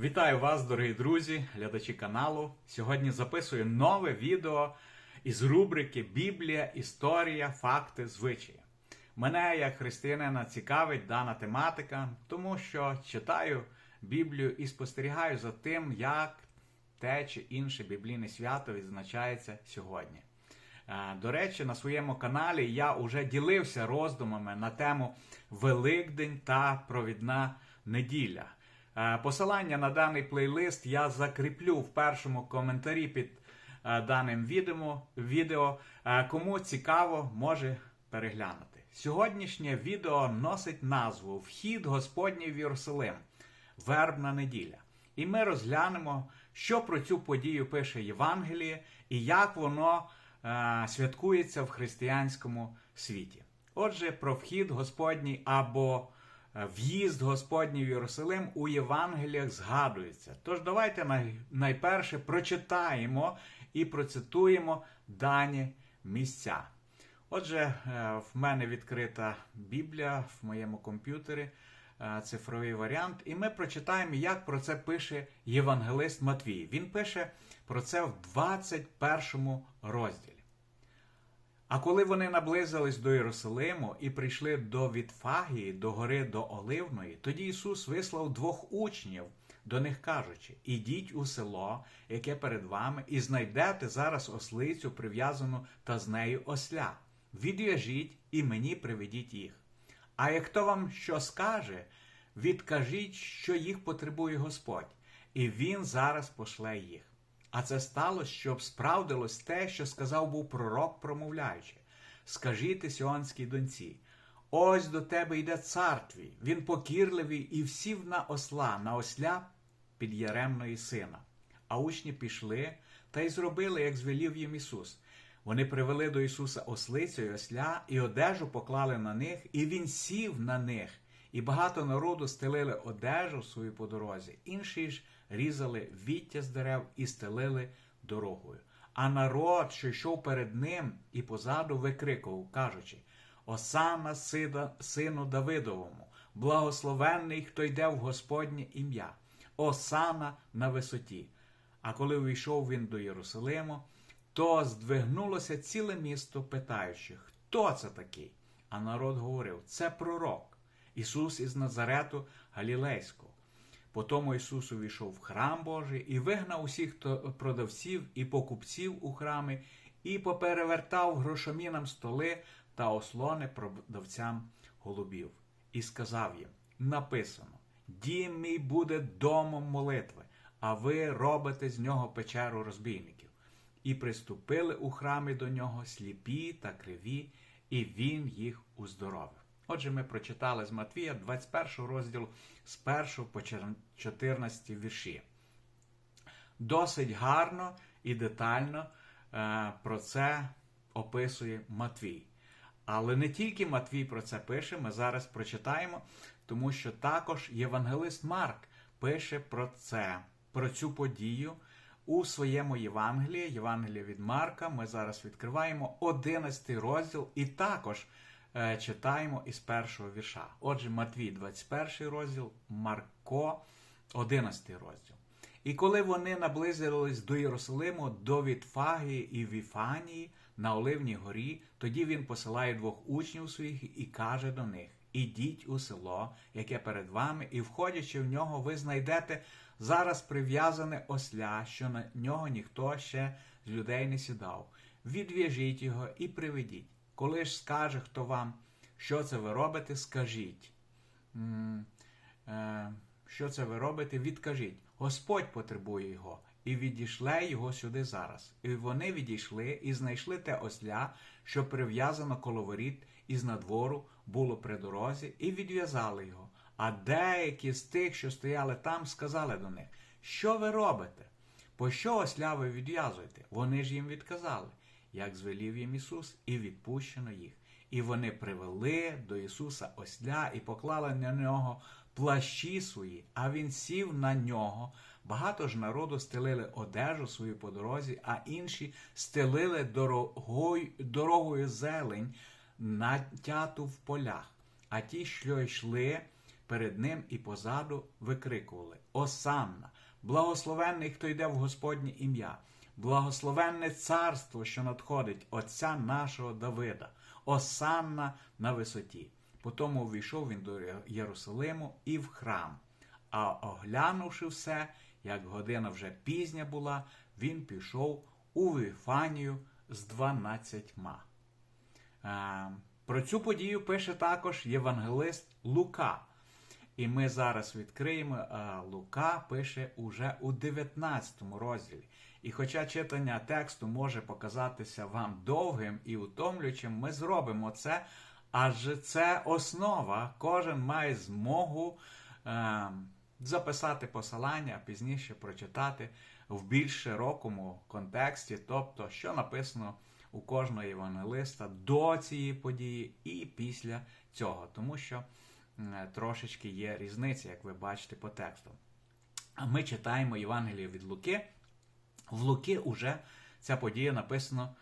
Вітаю вас, дорогі друзі, глядачі каналу. Сьогодні записую нове відео із рубрики Біблія, історія, факти, звичаї. Мене, як християнина, цікавить дана тематика, тому що читаю Біблію і спостерігаю за тим, як те чи інше біблійне свято відзначається сьогодні. Е, До речі, на своєму каналі я вже ділився роздумами на тему Великдень та провідна неділя. Е, Посилання на даний плейлист я закріплю в першому коментарі під е, даним відео. Е, Кому цікаво, може переглянути. Сьогоднішнє відео носить назву Вхід Господній в Єрусалим. Вербна неділя. І ми розглянемо, що про цю подію пише Євангеліє і як воно е, святкується в християнському світі. Отже, про вхід Господній або в'їзд Господній в Єрусалим у Євангеліях згадується. Тож давайте найперше прочитаємо і процитуємо дані місця. Отже, е, в мене відкрита Біблія в моєму комп'ютері, е, цифровий варіант, і ми прочитаємо, як про це пише Євангелист Матвій. Він пише про це в 21 розділі. А коли вони наблизились до Єрусалиму і прийшли до Вітфагії, до гори до Оливної, тоді Ісус вислав двох учнів, до них кажучи: Ідіть у село, яке перед вами, і знайдете зараз ослицю, прив'язану та з нею осля. Відв'яжіть і мені приведіть їх. А як хто вам що скаже, відкажіть, що їх потребує Господь, і Він зараз пошле їх. А це сталося, щоб справдилось те, що сказав був пророк, промовляючи: Скажіть сіонській доньці, ось до тебе йде цар твій, він покірливий і всів на осла, на осля під'яремної сина. А учні пішли та й зробили, як звелів їм Ісус. Вони привели до Ісуса ослицю й осля, і одежу поклали на них, і Він сів на них. І багато народу стелили одежу свою по дорозі, інші ж різали віття з дерев і стелили дорогою. А народ, що йшов перед ним і позаду, викрикував, кажучи: Осана сину Давидовому, благословенний, хто йде в Господнє ім'я, Осана на висоті. А коли увійшов він до Єрусалиму, то здвигнулося ціле місто, питаючи, хто це такий? А народ говорив: це пророк, Ісус із Назарету Галілейського. Потому Ісус увійшов в храм Божий і вигнав усіх продавців і покупців у храмі, і поперевертав грошомінам столи та ослони продавцям голубів. І сказав їм: написано: Дім мій буде домом молитви, а ви робите з нього печеру розбійників. І приступили у храмі до нього сліпі та криві, і він їх уздоровив. Отже, ми прочитали з Матвія 21 розділ з 1 по 14 вірші. Досить гарно і детально е, про це описує Матвій. Але не тільки Матвій про це пише, ми зараз прочитаємо, тому що також євангелист Марк пише про це, про цю подію у своєму Євангелії, Євангелія від Марка. Ми зараз відкриваємо 11 розділ і також читаємо із першого вірша. Отже, Матвій, 21 розділ, Марко, 11 розділ. І коли вони наблизились до Єрусалиму, до Вітфагії і Віфанії на Оливній горі, тоді він посилає двох учнів своїх і каже до них: Ідіть у село, яке перед вами, і входячи в нього, ви знайдете зараз прив'язане осля, що на нього ніхто ще з людей не сідав. Відв'яжіть його і приведіть. Коли ж скаже хто вам, що це ви робите, скажіть. Е, що це ви робите, відкажіть. Господь потребує його, і відійшле його сюди зараз. І вони відійшли і знайшли те осля, що прив'язано коло воріт із надвору було при дорозі, і відв'язали його. А деякі з тих, що стояли там, сказали до них: Що ви робите? По що осля ви відв'язуєте? Вони ж їм відказали, як звелів їм Ісус, і відпущено їх. І вони привели до Ісуса осля і поклали на нього плащі свої, а він сів на нього. Багато ж народу стелили одежу свою по дорозі, а інші стелили дорогою, дорогою зелень, натяту в полях. А ті, що йшли перед ним і позаду викрикували: Осанна! Благословенний, хто йде в Господнє ім'я, благословенне царство, що надходить Отця нашого Давида, Осанна на висоті. Потім увійшов він до Єрусалиму і в храм. А оглянувши все, як година вже пізня була, він пішов у Віфанію з дванадцятьма. Е, Про цю подію пише також євангелист Лука. І ми зараз відкриємо Лука пише уже у 19 розділі. І хоча читання тексту може показатися вам довгим і утомлюючим, ми зробимо це, адже це основа. Кожен має змогу е, записати посилання, а пізніше прочитати в більш широкому контексті, тобто, що написано у кожного євангелиста до цієї події і після цього. Тому що трошечки є різниця, як ви бачите по тексту. А ми читаємо Євангеліє від Луки. В Луки вже ця подія написана,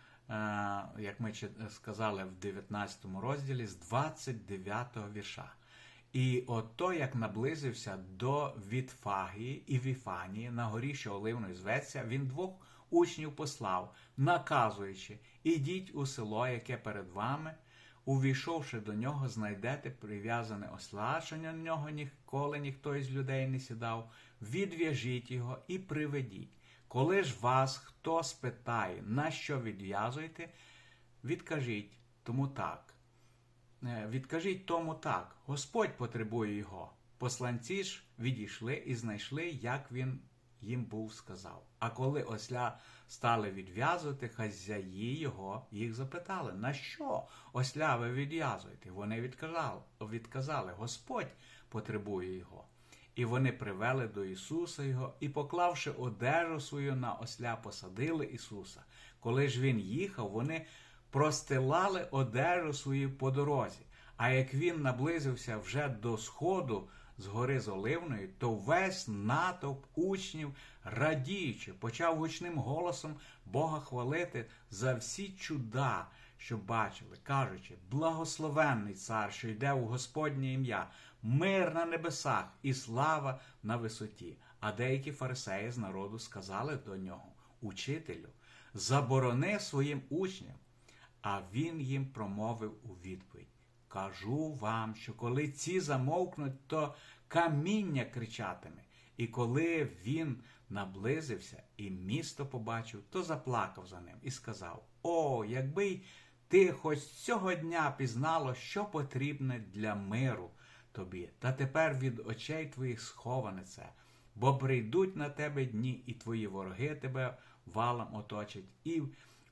як ми сказали, в 19 розділі з 29 вірша. І ото, як наблизився до Вітфагії і Віфанії на горі, що Оливною зветься, він двох учнів послав, наказуючи: Ідіть у село, яке перед вами. Увійшовши до нього, знайдете прив'язане осла, що на нього ніколи ніхто із людей не сідав, відв'яжіть його і приведіть. Коли ж вас хто спитає, на що відв'язуєте, відкажіть тому так. Е, відкажіть тому так, Господь потребує його. Посланці ж відійшли і знайшли, як він їм був сказав. А коли осля стали відв'язувати, хазяї його їх запитали, на що осля ви відв'язуєте? Вони відказали, відказали, Господь потребує його. І вони привели до Ісуса Його і, поклавши одежу свою на осля, посадили Ісуса. Коли ж Він їхав, вони простилали одежу свою по дорозі. А як він наблизився вже до сходу, з гори з то весь натовп учнів, радіючи, почав гучним голосом Бога хвалити за всі чуда, що бачили, кажучи, благословенний цар, що йде у Господнє ім'я, мир на небесах і слава на висоті. А деякі фарисеї з народу сказали до нього, Учителю, заборони своїм учням. А він їм промовив у відповідь. Кажу вам, що коли ці замовкнуть, то каміння кричатиме. І коли він наблизився і місто побачив, то заплакав за ним і сказав: О, якби ти хоч цього дня пізнало, що потрібне для миру тобі, та тепер від очей твоїх сховане це, бо прийдуть на тебе дні, і твої вороги тебе валом оточать. і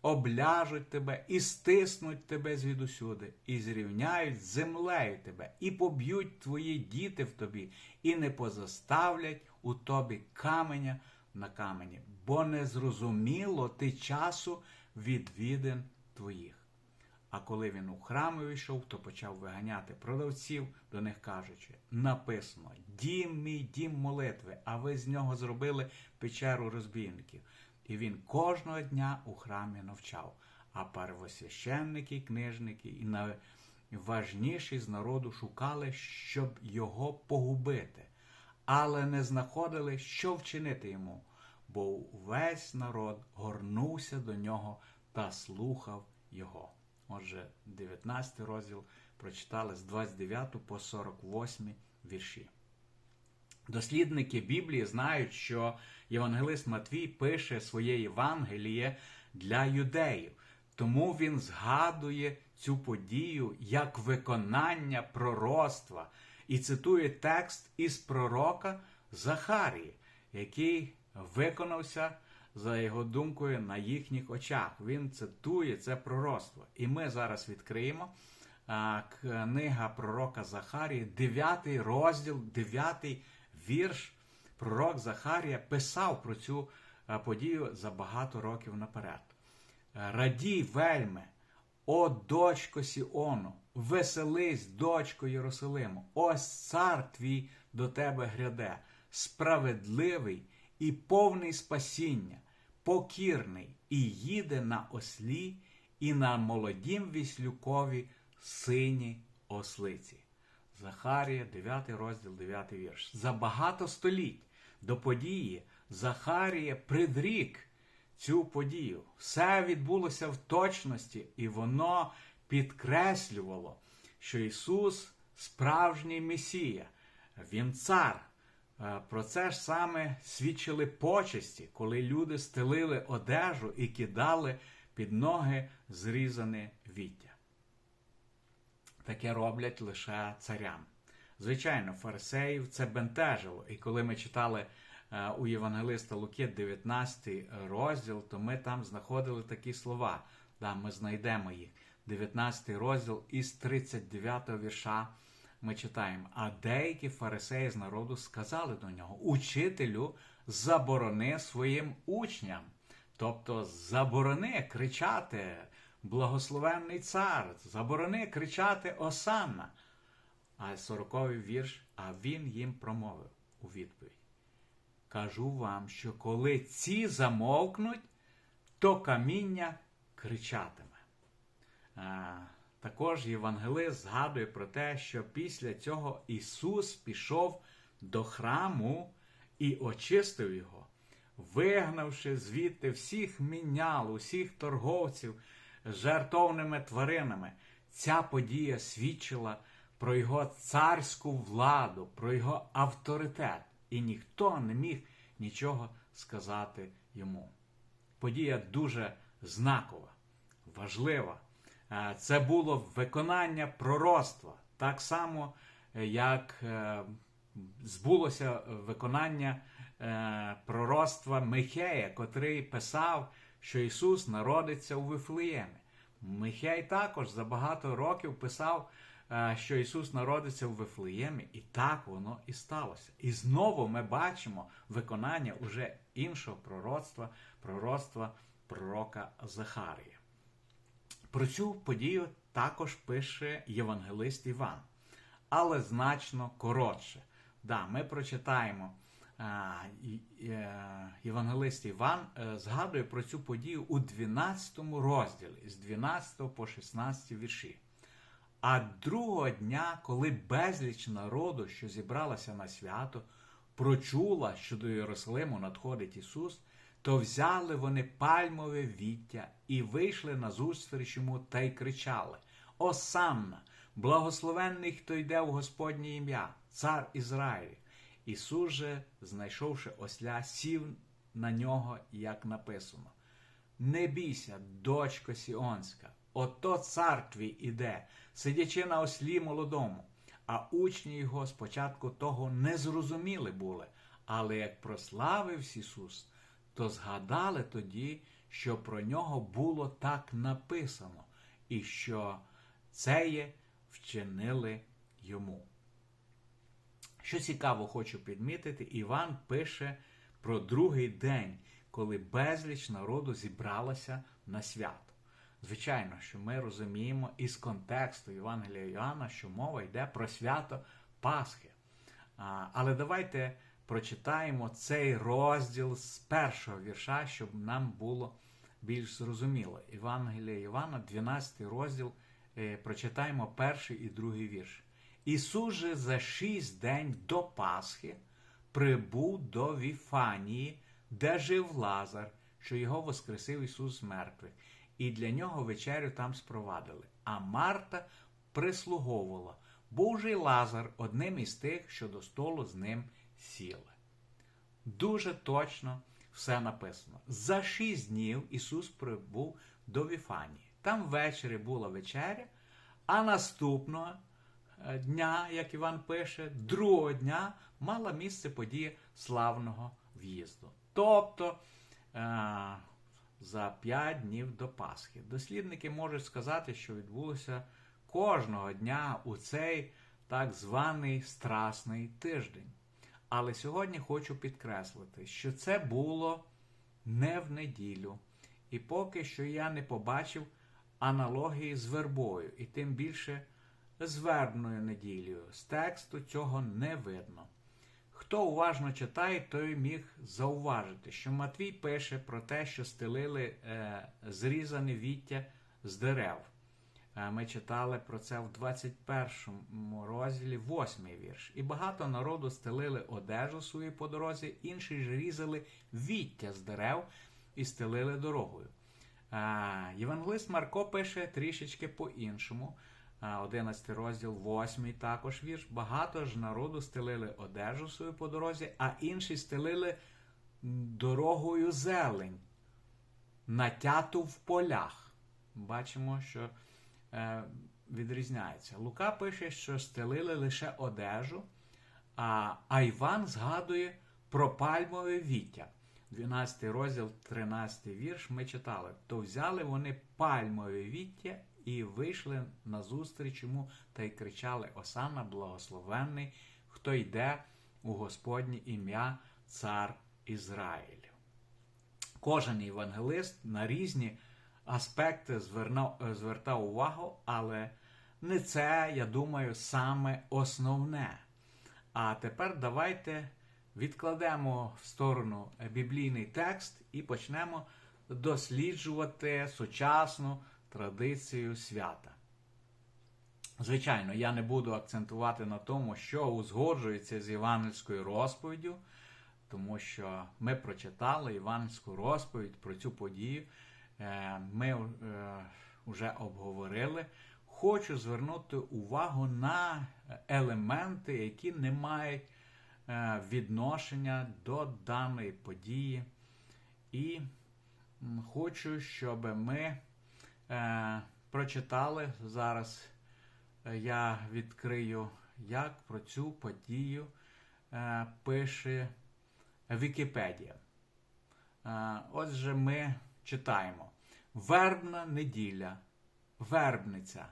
обляжуть тебе і стиснуть тебе звідусюди, і зрівняють землею тебе, і поб'ють твої діти в тобі, і не позаставлять у тобі каменя на камені, бо не зрозуміло ти часу відвідин твоїх. А коли він у храм увійшов, то почав виганяти продавців, до них кажучи: написано: Дім мій дім молитви, а ви з нього зробили печеру розбійників. І він кожного дня у храмі навчав, а первосвященники, книжники і найважніші з народу шукали, щоб його погубити, але не знаходили, що вчинити йому, бо весь народ горнувся до нього та слухав його. Отже, 19 розділ прочитали з 29 по 48 вірші. Дослідники Біблії знають, що Євангелист Матвій пише своє Євангеліє для юдеїв, тому він згадує цю подію як виконання пророцтва і цитує текст із пророка Захарії, який виконався, за його думкою, на їхніх очах. Він цитує це пророцтво. І ми зараз відкриємо. Книга пророка Захарії, 9 розділ, 9 вірш, пророк Захарія писав про цю е, подію за багато років наперед. Е, Радій вельми, о дочко Сіону, веселись, дочко Єрусалиму, ось цар твій до тебе гряде, справедливий і повний спасіння, покірний, і їде на ослі, і на молодім віслюкові синій ослиці. Захарія, 9 розділ, 9 вірш. За багато століть до події Захарія предрік цю подію. Все відбулося в точності, і воно підкреслювало, що Ісус справжній Месія, Він цар. Е, Про це ж саме свідчили почесті, коли люди стелили одежу і кидали під ноги зрізане віття. Таке роблять лише царям. Звичайно, фарисеїв це бентежило. І коли ми читали е, у Євангелиста Луки 19 розділ, то ми там знаходили такі слова. Да, ми знайдемо їх. 19 розділ із 39 вірша ми читаємо. А деякі фарисеї з народу сказали до нього: Учителю, заборони своїм учням. Тобто заборони кричати благословенний цар, заборони кричати Осанна. А сороковий вірш, а він їм промовив у відповідь. Кажу вам, що коли ці замовкнуть, то каміння кричатиме. А, також євангелист згадує про те, що після цього Ісус пішов до храму і очистив його, вигнавши звідти всіх мінял, усіх торговців жертовними тваринами. Ця подія свідчила про його царську владу, про його авторитет, і ніхто не міг нічого сказати йому. Подія дуже знакова, важлива. Е, Це було виконання пророцтва, так само, е, як е, збулося виконання пророцтва Михея, котрий писав, що Ісус народиться у Вифлеємі. Михей також за багато років писав, е, що Ісус народиться у Вифлеємі, і так воно і сталося. І знову ми бачимо виконання уже іншого пророцтва, пророцтва пророка Захарія. Про цю подію також пише Євангелист Іван, але значно коротше. Да, Ми прочитаємо. Е, Євангелист Іван е, згадує про цю подію у 12 розділі з 12 по 16 вірші. А другого дня, коли безліч народу, що зібралася на свято, прочула, що до Єрусалиму надходить Ісус, то взяли вони пальмове віття і вийшли назустріч йому та й кричали: Осанна, благословенний, хто йде в Господнє ім'я, цар Ізраїль. Ісус же, знайшовши осля, сів на нього, як написано. Не бійся, дочко Сіонська, ото цар твій іде, сидячи на ослі молодому. А учні його спочатку того не зрозуміли були, але як прославився Ісус, то згадали тоді, що про нього було так написано, і що це є вчинили йому. Що цікаво, хочу підмітити, Іван пише про другий день, коли безліч народу зібралася на свято. Звичайно, що ми розуміємо із контексту Євангелія Іоанна, що мова йде про свято Пасхи. Але давайте прочитаємо цей розділ з першого вірша, щоб нам було більш зрозуміло. Євангелія Івана, 12 розділ, е, прочитаємо перший і другий вірш. Ісус же за шість день до Пасхи прибув до Віфанії, де жив Лазар, що його воскресив Ісус з мертвих, і для нього вечерю там спровадили. А Марта прислуговувала. Був же Лазар одним із тих, що до столу з ним сіли. Дуже точно все написано. За шість днів Ісус прибув до Віфанії. Там ввечері була вечеря, а наступного дня, як Іван пише, другого дня мала місце подія славного в'їзду. Тобто е, за п'ять днів до Пасхи. Дослідники можуть сказати, що відбулося кожного дня у цей так званий страсний тиждень. Але сьогодні хочу підкреслити, що це було не в неділю, і поки що я не побачив аналогії з вербою, і тим більше з неділею. З тексту цього не видно. Хто уважно читає, той міг зауважити, що Матвій пише про те, що стелили е, зрізане віття з дерев. Е, Ми читали про це в 21 розділі, 8 вірш. І багато народу стелили одежу свою по дорозі, інші ж різали віття з дерев і стелили дорогою. Е, Євангелист Марко пише трішечки по-іншому. Е, 11 розділ, 8 також вірш. Багато ж народу стелили одежу свою по дорозі, а інші стелили дорогою зелень, натяту в полях. Бачимо, що е, відрізняється. Лука пише, що стелили лише одежу, а, а Іван згадує про пальмове віття. 12 розділ, 13 вірш ми читали. То взяли вони пальмове віття і вийшли назустріч йому та й кричали: Осана, благословенний, хто йде у Господнє ім'я, цар Ізраїлю. Кожен євангелист на різні аспекти звернав, звертав увагу, але не це, я думаю, саме основне. А тепер давайте відкладемо в сторону біблійний текст і почнемо досліджувати сучасну традицію свята. Звичайно, я не буду акцентувати на тому, що узгоджується з євангельською розповіддю, тому що ми прочитали євангельську розповідь про цю подію. Е, Ми вже обговорили. Хочу звернути увагу на елементи, які не мають е, відношення до даної події. І хочу, щоб ми е, прочитали зараз. е, Я відкрию, як про цю подію е, пише Вікіпедія. Е, Отже, ми читаємо. Вербна неділя, вербниця.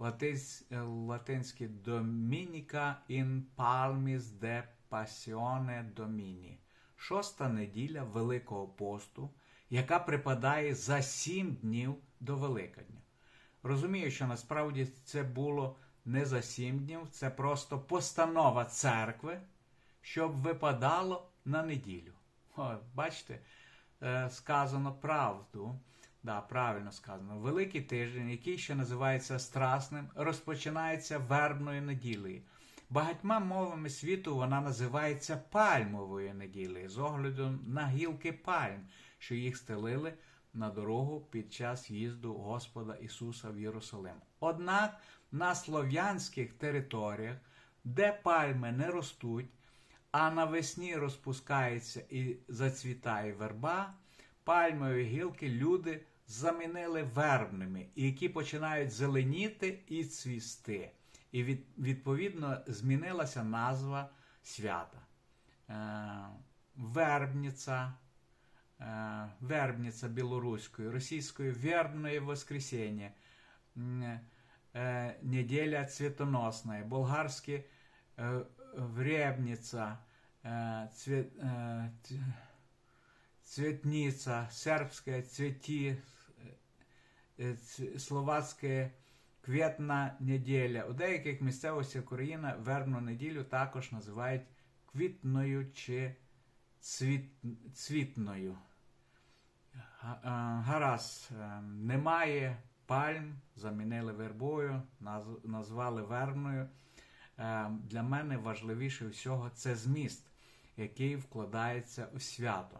Е, латинське Домініка in Palmis de Passione Domini. Шоста неділя Великого посту, яка припадає за сім днів до Великодня. Розумію, що насправді це було не за сім днів, це просто постанова церкви, щоб випадало на неділю. О, бачите, е, сказано правду. Да, правильно сказано. Великий тиждень, який ще називається Страсним, розпочинається вербною неділею. Багатьма мовами світу вона називається пальмовою неділею з огляду на гілки пальм, що їх стелили на дорогу під час їзду Господа Ісуса в Єрусалим. Однак на слов'янських територіях, де пальми не ростуть, а навесні розпускається і зацвітає верба, пальмові гілки люди замінили вербними, які починають зеленіти і цвісти. І від, відповідно змінилася назва свята. Е, вербниця, е, вербниця білоруською, російською вербне воскресіння, е, неділя цвітоносна, болгарське е, вребниця, е, цвіт, е, ц- цвітниця, сербське цвіті, е, ц- словацьке квітна неділя. У деяких місцевостях України вербну неділю також називають квітною чи цвіт, цвітною. Е, Гаразд, е, немає пальм, замінили вербою, назвали вербною. Е, Для мене важливіше всього це зміст, який вкладається у свято.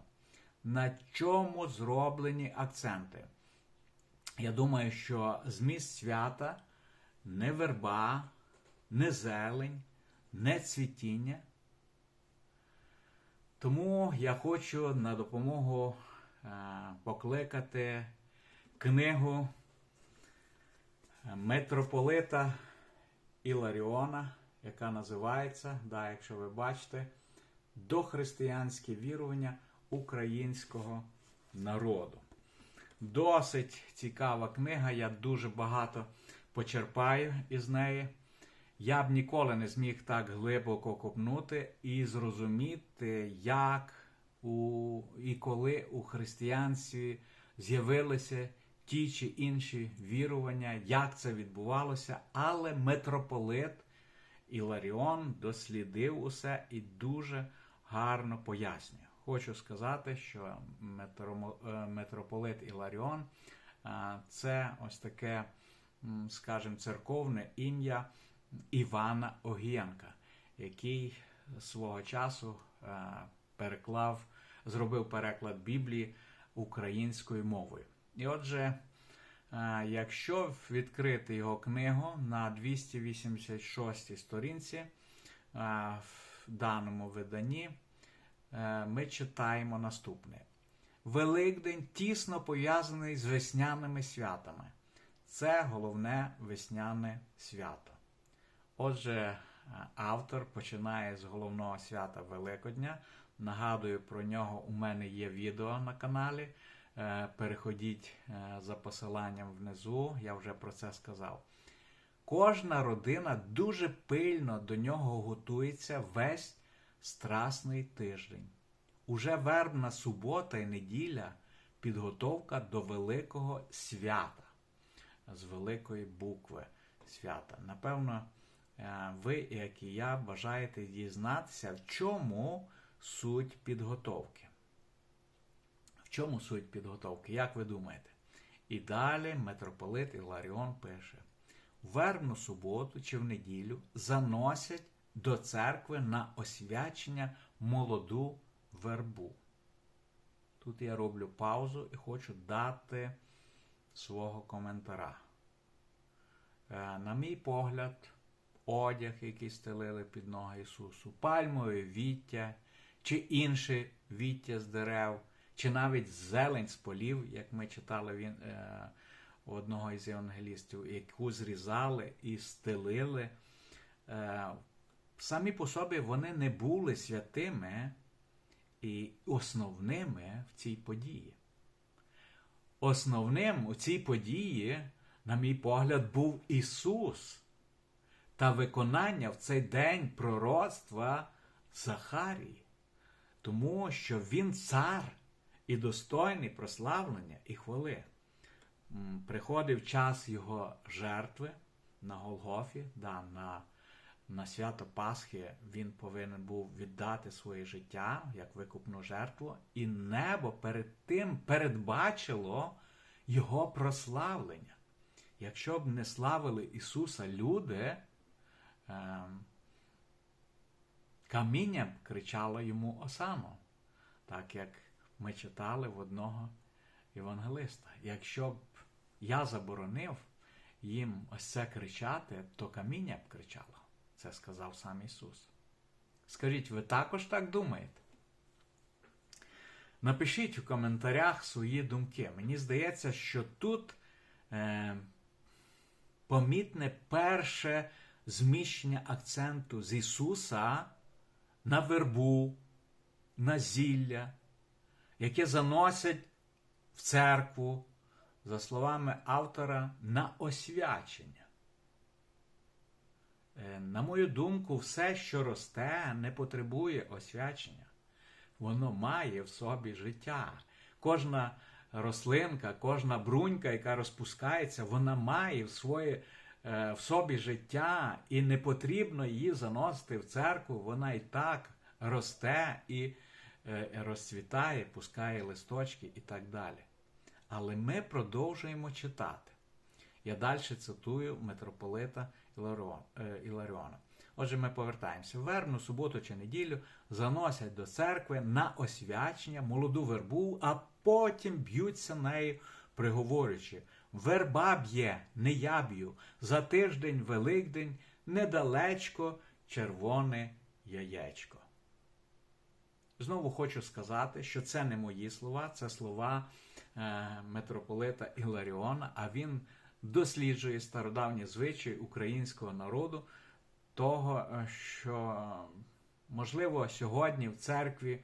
На чому зроблені акценти? Я думаю, що зміст свята не верба, не зелень, не цвітіння. Тому я хочу на допомогу е, покликати книгу митрополита Іларіона, яка називається, да, якщо ви бачите, Дохристиянське вірування українського народу. Досить цікава книга, я дуже багато почерпаю із неї. Я б ніколи не зміг так глибоко копнути і зрозуміти, як у, і коли у християнстві з'явилися ті чи інші вірування, як це відбувалося, але митрополит Іларіон дослідив усе і дуже гарно пояснює. Хочу сказати, що е, митрополит Іларіон е, це ось таке скажімо, церковне ім'я Івана Огієнка, який свого часу е, переклав, зробив переклад Біблії українською мовою. І отже, якщо відкрити його книгу на 286 сторінці в даному виданні, ми читаємо наступне. Великдень тісно пов'язаний з весняними святами. Це головне весняне свято. Отже, е, автор починає з головного свята Великодня. Нагадую, про нього у мене є відео на каналі. Е, Переходіть е, за посиланням внизу, я вже про це сказав. Кожна родина дуже пильно до нього готується весь страсний тиждень. Уже вербна субота і неділя підготовка до великого свята з великої букви свята. Напевно, е, ви, як і я, бажаєте дізнатися, в чому суть підготовки. В чому суть підготовки? Як ви думаєте? І далі митрополит Іларіон пише: в вербну суботу чи в неділю заносять до церкви на освячення молоду вербу. Тут я роблю паузу і хочу дати свого коментара. Е, На мій погляд, одяг, який стелили під ноги Ісусу, пальмове віття, чи інше віття з дерев, чи навіть зелень з полів, як ми читали він, е, одного із євангелістів, яку зрізали і стелили. Е, самі по собі вони не були святими і основними в цій події. Основним у цій події, на мій погляд, був Ісус та виконання в цей день пророцтва Захарії, тому що Він цар і достойний прославлення і хвали. Приходив час його жертви на Голгофі, да, на, на свято Пасхи він повинен був віддати своє життя як викупну жертву, і небо перед тим передбачило його прославлення. Якщо б не славили Ісуса люди, ем, каміння б кричало йому осану, так як ми читали в одного євангелиста. Якщо б я заборонив їм ось це кричати, то каміння б кричало. Це сказав сам Ісус. Скажіть, ви також так думаєте? Напишіть у коментарях свої думки. Мені здається, що тут е, помітне перше зміщення акценту з Ісуса на вербу, на зілля, яке заносять в церкву, за словами автора, на освячення. Е, На мою думку, все, що росте, не потребує освячення. Воно має в собі життя. Кожна рослинка, кожна брунька, яка розпускається, вона має в, своє, е, в собі життя, і не потрібно її заносити в церкву. Вона і так росте і е, розцвітає, пускає листочки і так далі. Але ми продовжуємо читати. Я далі цитую митрополита Іларіона. Отже, ми повертаємося. В вербну, суботу чи неділю заносять до церкви на освячення молоду вербу, а потім б'ються нею, приговорюючи: верба б'є, не я б'ю, за тиждень, Великдень, недалечко червоне яєчко. Знову хочу сказати, що це не мої слова, це слова е, митрополита Іларіона, а він досліджує стародавні звичаї українського народу, того, е, що, можливо, сьогодні в церкві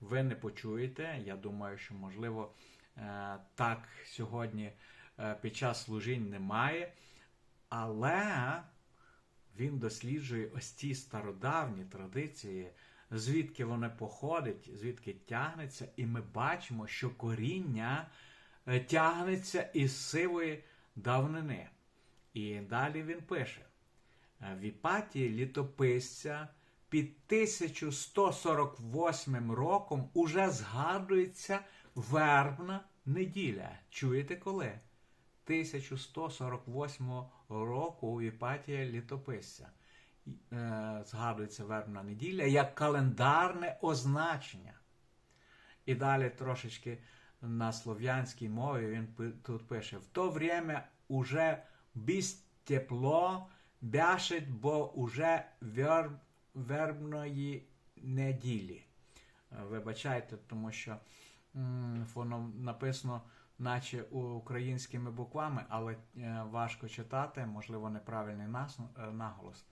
ви не почуєте. Я думаю, що, можливо, е, так сьогодні е, під час служінь немає, але він досліджує ось ці стародавні традиції, звідки вони походять, звідки тягнеться, і ми бачимо, що коріння тягнеться із сивої давнини. І далі він пише: «Е, в Іпатії літописця під 1148 роком уже згадується вербна неділя. Чуєте коли? 1148 року у Іпатія літописця. Е, Згадується вербна неділя як календарне означення. І далі трошечки на слов'янській мові він тут пише: В то время уже без тепло бяшить, бо уже верб, вербної неділі. Е, Вибачайте, тому що м, воно написано, наче українськими буквами, але е, важко читати, можливо, неправильний е, наголос.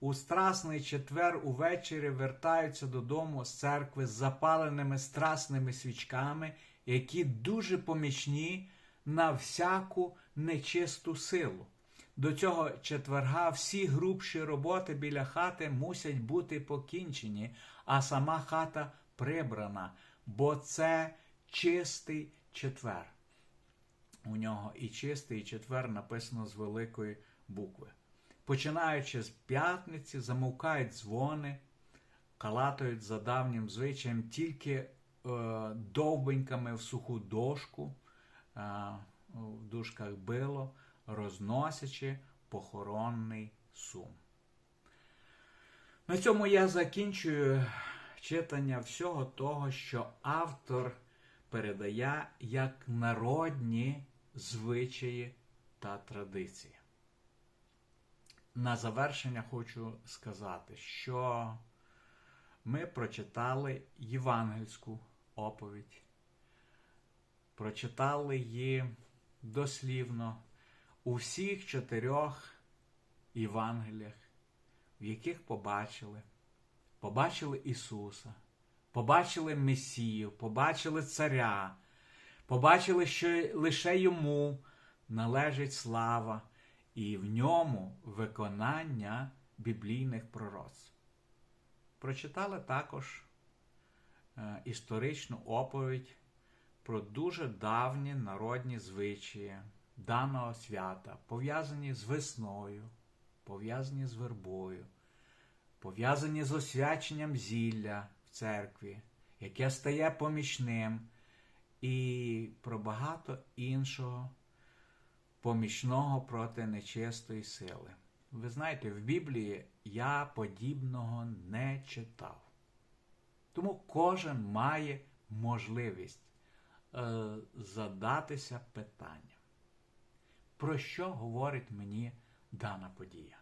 У страсний четвер увечері вертаються додому з церкви з запаленими страсними свічками, які дуже помічні на всяку нечисту силу. До цього четверга всі грубші роботи біля хати мусять бути покінчені, а сама хата прибрана, бо це чистий четвер. У нього і чистий, і четвер написано з великої букви. Починаючи з п'ятниці, замовкають дзвони, калатають за давнім звичаєм тільки довбеньками в суху дошку, е, в дужках било, розносячи похоронний сум. На цьому я закінчую читання всього того, що автор передає як народні звичаї та традиції. На завершення хочу сказати, що ми прочитали євангельську оповідь, прочитали її дослівно у всіх чотирьох Євангеліях, в яких побачили, побачили Ісуса, побачили Месію, побачили Царя, побачили, що лише йому належить слава, і в ньому виконання біблійних пророцтв. Прочитали також історичну оповідь про дуже давні народні звичаї даного свята, пов'язані з весною, пов'язані з вербою, пов'язані з освяченням зілля в церкві, яке стає помічним, і про багато іншого помічного проти нечистої сили. Ви знаєте, в Біблії я подібного не читав. Тому кожен має можливість е, задатися питанням, про що говорить мені дана подія?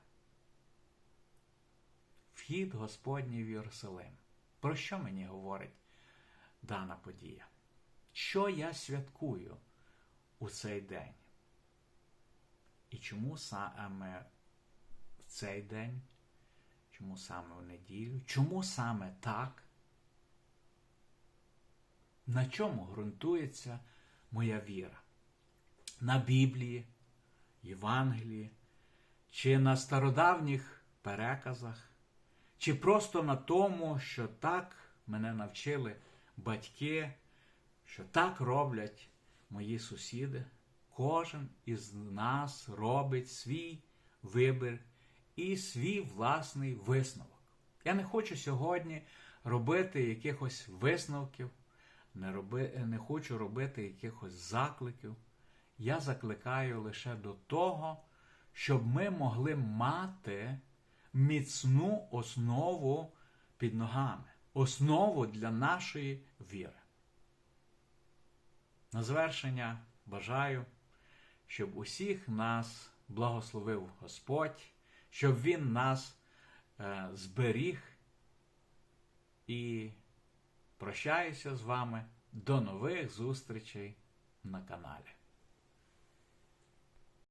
Вхід Господній в Єрусалим. Про що мені говорить дана подія? Що я святкую у цей день? І чому саме в цей день? Чому саме в неділю? Чому саме так? На чому ґрунтується моя віра? На Біблії, Євангелії, чи на стародавніх переказах, чи просто на тому, що так мене навчили батьки, що так роблять мої сусіди? Кожен із нас робить свій вибір і свій власний висновок. Я не хочу сьогодні робити якихось висновків, не, роби, не хочу робити якихось закликів. Я закликаю лише до того, щоб ми могли мати міцну основу під ногами, основу для нашої віри. На завершення бажаю щоб усіх нас благословив Господь, щоб Він нас е, зберіг і прощаюся з вами до нових зустрічей на каналі.